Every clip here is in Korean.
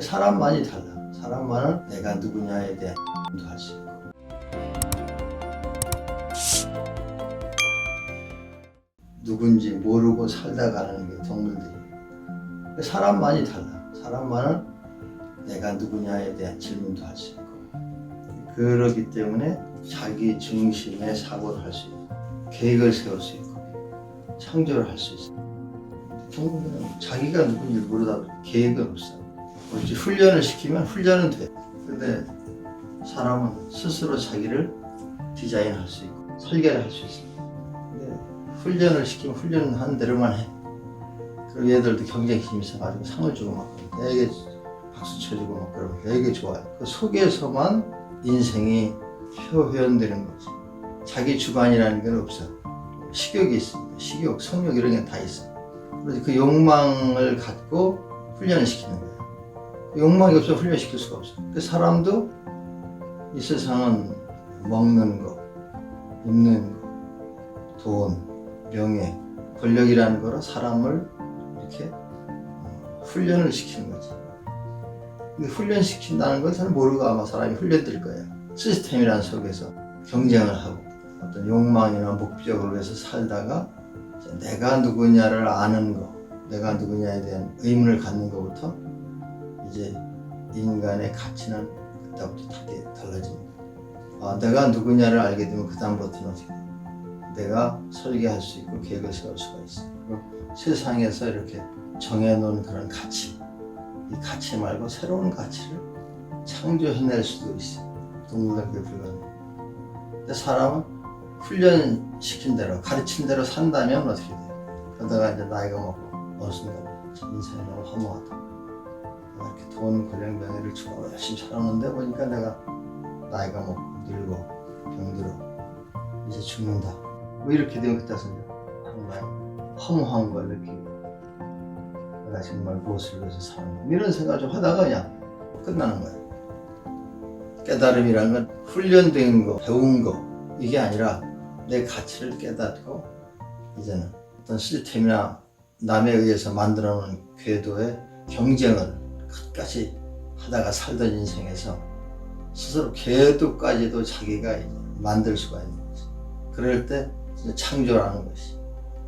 사람만이 달라. 사람만은 내가 누구냐에 대한 도 할 수 있고. 누군지 모르고 살다 가는 게 동물들이. 사람만이 달라. 사람만은 내가 누구냐에 대한 질문도 할 수 있고. 그러기 때문에 자기 중심의 사고를 할 수 있고, 계획을 세울 수 있고, 창조를 할 수 있어. 동물은 자기가 누군지 모르다 계획은 없어. 어찌 훈련을 시키면 훈련은 돼. 근데 사람은 스스로 자기를 디자인할 수 있고 설계를 할 수 있어. 근데 훈련을 시키면 훈련은 하는 대로만 해. 그리고 얘들도 경쟁심이 있어가지고 상을 주고 막 되게 박수 쳐주고 막 그러면 되게 좋아요. 그 속에서만 인생이 표현되는 거지. 자기 주관이라는 게 없어. 식욕이 있습니다. 식욕, 성욕 이런 게 다 있어. 그래서 그 욕망을 갖고 훈련을 시키는 거예요. 욕망이 없으면 훈련시킬 수가 없어. 그 사람도 이 세상은 먹는 거, 입는 거, 돈, 명예, 권력이라는 거로 사람을 이렇게 어, 훈련을 시키는 거지. 훈련시킨다는 걸 잘 모르고 아마 사람이 훈련될 거예요. 시스템이라는 속에서 경쟁을 하고 어떤 욕망이나 목적을 위해서 살다가 내가 누구냐를 아는 거, 내가 누구냐에 대한 의문을 갖는 것부터 이제 인간의 가치는 그때부터 되게 달라집니다. 아, 내가 누구냐를 알게 되면 그 다음부터는 어떻게 돼요? 내가 설계할 수 있고 계획을 세울 수가 있어. 그리고 세상에서 이렇게 정해놓은 그런 가치, 이 가치 말고 새로운 가치를 창조해낼 수도 있어. 동물들에게 불가능. 근데 사람은 훈련시킨 대로, 가르친 대로 산다면 어떻게 돼요? 그러다가 이제 나이가 먹고 어느 순간 인생이 너무 허무하다. 이렇게 돈, 권력, 명예를 추구하고 열심히 살았는데 보니까 내가 나이가 먹고 늙고 병들어 이제 죽는다. 뭐 이렇게 되면 그때서 정말 허무한 걸 느끼고 내가 정말 무엇을 위해서 사는가 이런 생각을 좀 하다가 그냥 끝나는 거예요. 깨달음이라는 건 훈련된 거, 배운 거 이게 아니라 내 가치를 깨닫고 이제는 어떤 시스템이나 남에 의해서 만들어 놓은 궤도의 경쟁을 끝까지 하다가 살던 인생에서 스스로 궤도까지도 자기가 만들 수가 있는 거지. 그럴 때 창조라는 것이.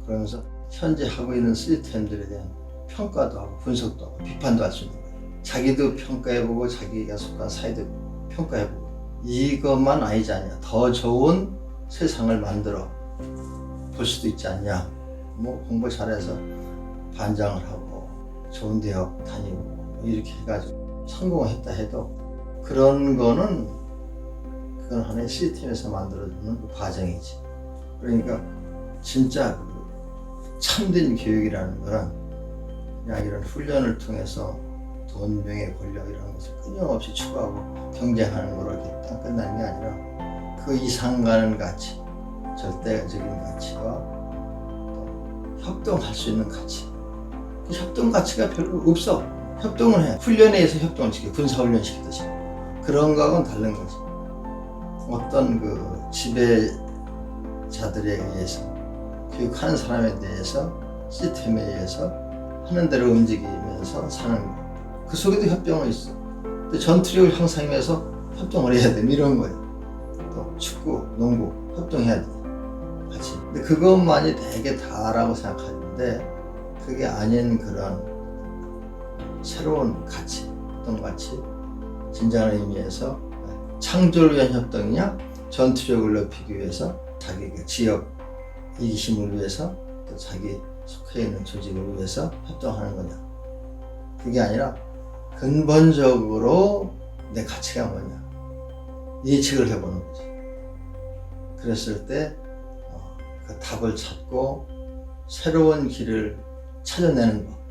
그러면서 현재 하고 있는 시스템들에 대한 평가도 하고 분석도 하고 비판도 할 수 있는 거예요. 자기도 평가해보고 자기가 속한 사회도 평가해보고 이것만 아니지 않냐. 더 좋은 세상을 만들어 볼 수도 있지 않냐. 뭐 공부 잘해서 반장을 하고 좋은 대학 다니고 뭐 이렇게 해가지고 성공했다 해도 그런 거는 그건 하나의 시스템에서 만들어주는 그 과정이지. 그러니까 진짜 그 참된 교육이라는 거는 그냥 이런 훈련을 통해서 돈, 명예, 권력 이런 것을 끊임없이 추구하고 경쟁하는 거로 이렇게 딱 끝나는 게 아니라 그 이상 가는 가치, 절대적인 가치와 또 협동할 수 있는 가치. 그 협동 가치가 별로 없어. 협동을 해. 훈련에 의해서 협동을 시켜. 군사훈련 시키듯이. 그런 거하고는 다른 거지. 어떤 그 지배자들에 의해서 교육하는 사람에 대해서 시스템에 의해서 하는 대로 움직이면서 사는 거. 그 속에도 협동은 있어. 근데 전투력을 향상하기 위해서 협동을 해야 돼. 이런 거예요. 또 축구, 농구 협동해야 돼. 같이. 근데 그것만이 되게 다라고 생각하는데 그게 아닌 그런 새로운 가치, 어떤 가치, 진정한 의미에서 창조를 위한 협동이냐, 전투력을 높이기 위해서 자기 그 지역 이기심을 위해서 또 자기 속해 있는 조직을 위해서 협동하는 거냐. 그게 아니라 근본적으로 내 가치가 뭐냐. 예측을 해보는 거지. 그랬을 때, 어, 그 답을 찾고 새로운 길을 찾아내는 거.